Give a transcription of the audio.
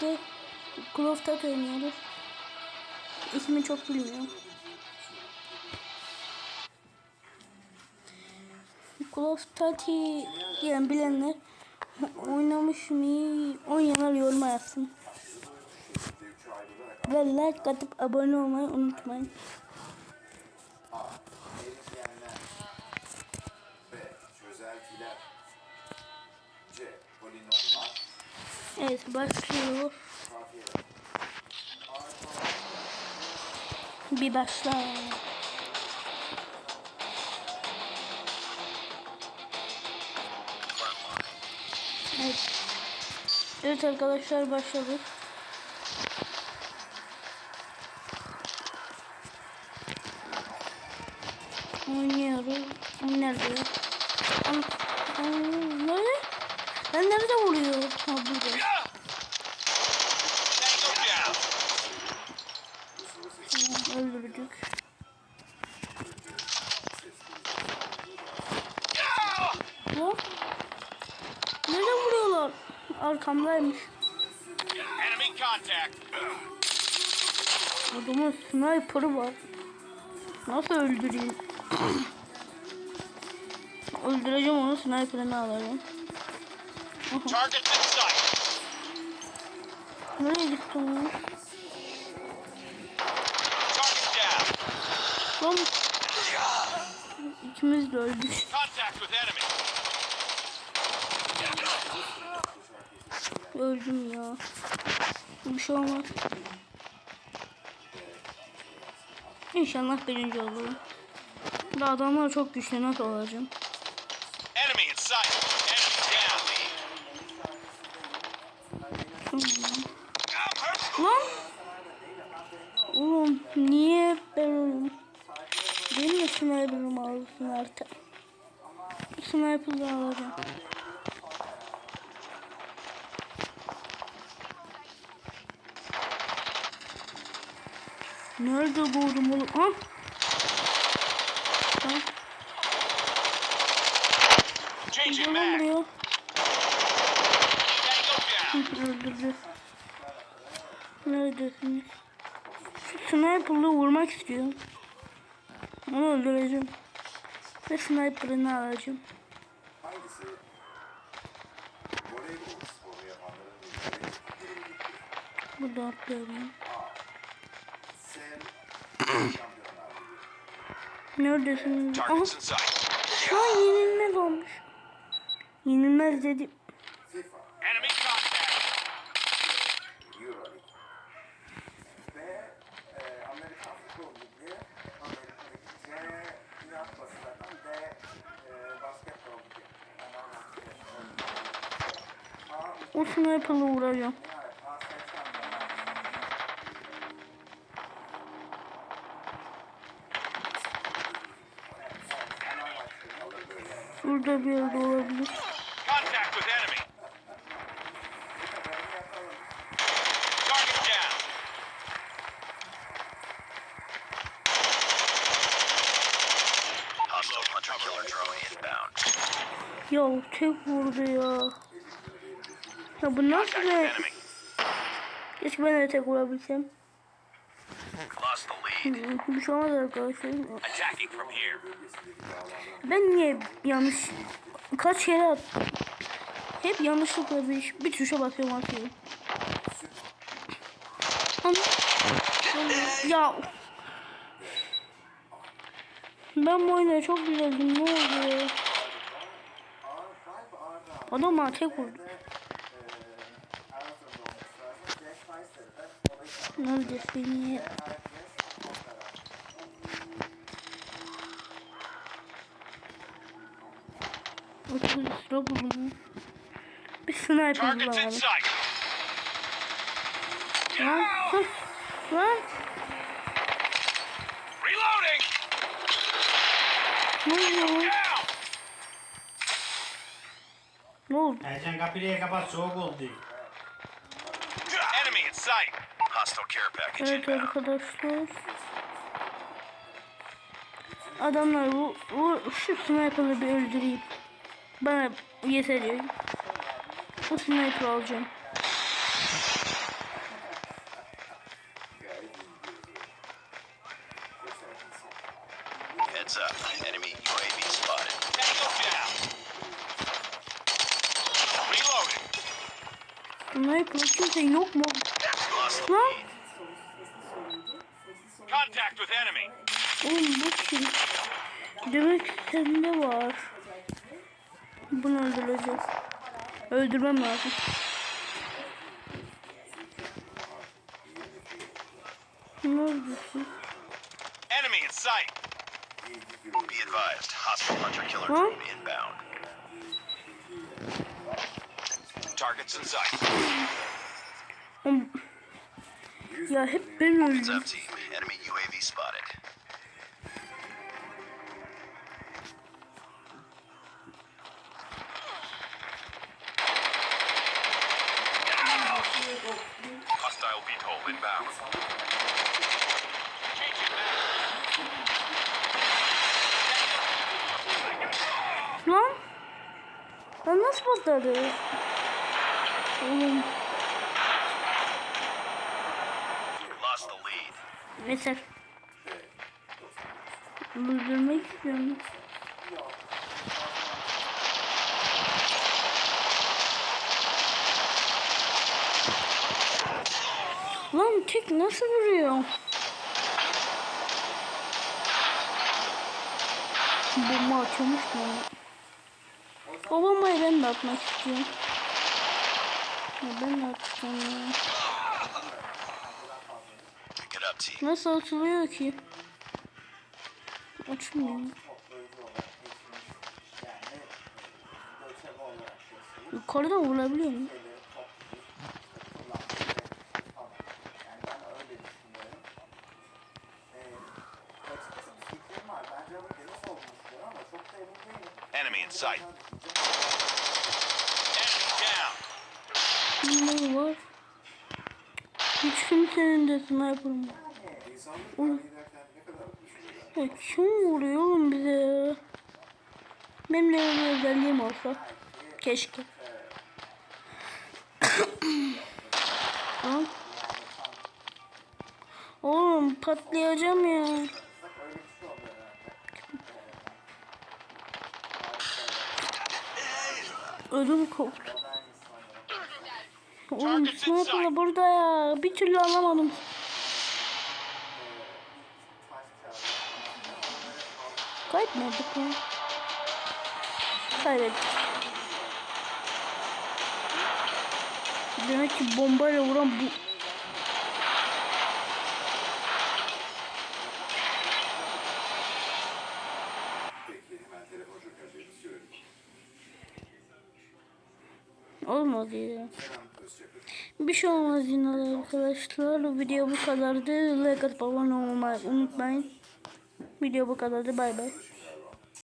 Call of Duty oynuyoruz. İsmi çok bilmiyorum. Of Duty diyen bilenler oynamış mı oynayanlar yoruma yazsın. Ve like atıp abone olmayı unutmayın. Evet başlıyor. Bir başla. Evet. Evet arkadaşlar başladık. Oynuyoruz. Nerede? Nerede? Ben nerede vuruyor? Ha burada. Down. Öldürdük. Lan. Nerede vuruyorlar? Arkamdaymış. Adamın sniper'ı var. Nasıl öldüreyim? Öldüreceğim onu sniper'ını alacağım. Targets in sight. Nereye gitti o? Target down. Lan. İkimiz de öldük. Öldüm ya. Bir şey olmaz. İnşallah birinci olurum. Da adamlar çok güçlü nasıl olacağım? Enemy in sight. Enemy down. Lan! Oğlum niye ben oğlum? Benim de sniper'ımı alsın artık. Sniper'ı alacağım. Nerede buldum oğlum? Ha? Gel mag. buraya. Öldürdü. Neredesiniz? Sniper'la vurmak istiyorum. Onu öldüreceğim. Ve sniper'ını alacağım. Hangisi voleybol sporu yapanların? Burada atlıyorum. Neredesiniz? Aha, şu an yenilmez olmuş. Yenilmez dedim. FIFA. O sniper'la Şampiyonlar Şurada bir yerde olabilir. Ya tek vurdu ya. Ya bu nasıl enemy. Keşke ben de tek vurabilsem. Bir şey olmaz arkadaşlar. Ben niye yanlış kaç kere attım? Hep yanlışlıkla bir, bir tuşa basıyorum atıyorum. Ya ben bu oyuna çok güzeldim ne oldu? Adam bana tek vurdu. Neredesin ya? Otuz sıra buldum. Bir sniper bulalım. Lan, hıh, lan, Reloading. ne? Down. Ne oldu? Ercan kapıyı kapat soğuk oldu. Enemy in sight. Evet arkadaşlar. Adamlar bu, bu şu sniper'ı bir öldüreyim. Bana yeter ya. Bu sniper alacağım. Heads up. Enemy UAV spotted. Tango down. Reloading. Sniper kimse yok mu? Lost the Lan. Contact with enemy. oğlum bu kim? Demek sende var. Bunu öldüreceğiz. Öldürmem lazım. Neredesin? Enemy in sight. Be advised. Hostile hunter killer drone inbound. Targets in sight. Oğlum, Ya hep ben Heads öldüm. up team. Enemy UAV spotted. Hostile VTOL inbound. Changing mag. Lan? Lan nasıl patladı? Oğlum Yeter. Öldürmek istiyorum. Lan tek nasıl vuruyor? Bomba atıyormuş mu? O bombayı ben de atmak istiyorum. Ya ben de atacağım ya. Nasıl atılıyor ki? Geçmiş. Yukarıdan vurabiliyor mu? Enemy in sight. Enemy down. Ne var? Hiç kimsenin de sniper mı? Ya kim vuruyor oğlum bize ya? Benim de öyle özelliğim olsa. Keşke. Oğlum patlayacağım ya. Ödüm koptu. Oğlum sniper'la burada ya. Bir türlü alamadım. Kaybetmedik ya. Kaybettik. Demek ki bombayla vuran bu. Olmadı ya. Bir şey olmaz yine arkadaşlar. Video bu kadardı. Like atıp abone olmayı unutmayın. Video bu kadardı. Bay bay.